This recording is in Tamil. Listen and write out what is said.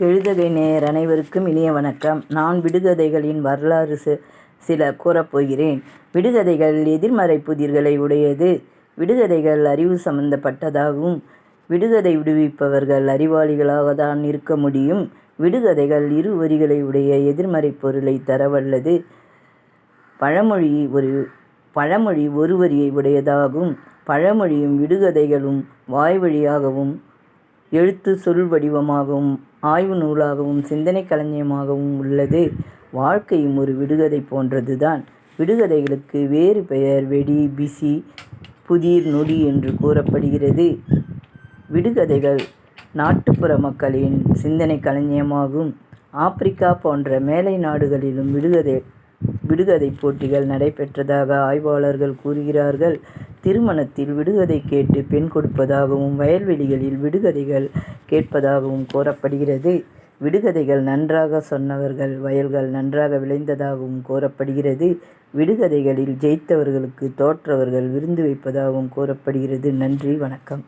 கெழுதகை நேர் அனைவருக்கும் இனிய வணக்கம். நான் விடுகதைகளின் வரலாறு சில கூறப்போகிறேன். விடுகதைகள் எதிர்மறை புதிர்களை உடையது. விடுகதைகள் அறிவு சம்பந்தப்பட்டதாகவும் விடுகதை விடுவிப்பவர்கள் அறிவாளிகளாக தான் இருக்க முடியும். விடுகதைகள் இரு வரிகளை உடைய எதிர்மறை பொருளை தரவல்லது. பழமொழி ஒரு பழமொழி ஒரு வரியை உடையதாகும். பழமொழியும் விடுகதைகளும் வாய்வழியாகவும் எழுத்து சொல் வடிவமாகவும் ஆய்வு நூலாகவும் சிந்தனை களஞ்சியமாகவும் உள்ளது. வாழ்க்கையும் ஒரு விடுகதை போன்றது தான் விடுகதைகளுக்கு வேறு பெயர் வெடி பிசி புதிர் நொடி என்று கூறப்படுகிறது. விடுகதைகள் நாட்டுப்புற மக்களின் சிந்தனை களஞ்சியமாகும். ஆப்பிரிக்கா போன்ற மேலை நாடுகளிலும் விடுகதை விடுகதை போட்டிகள் நடைபெற்றதாக ஆய்வாளர்கள் கூறுகிறார்கள். திருமணத்தில் விடுகதை கேட்டு பெண் கொடுப்பதாகவும் வயல்வெளிகளில் விடுகதைகள் கேட்பதாகவும் கூறப்படுகிறது விடுகதைகள் நன்றாக சொன்னவர்கள் வயல்கள் நன்றாக விளைந்ததாகவும் கூறப்படுகிறது விடுகதைகளில் ஜெயித்தவர்களுக்கு தோற்றவர்கள் விருந்து வைப்பதாகவும் கூறப்படுகிறது நன்றி வணக்கம்.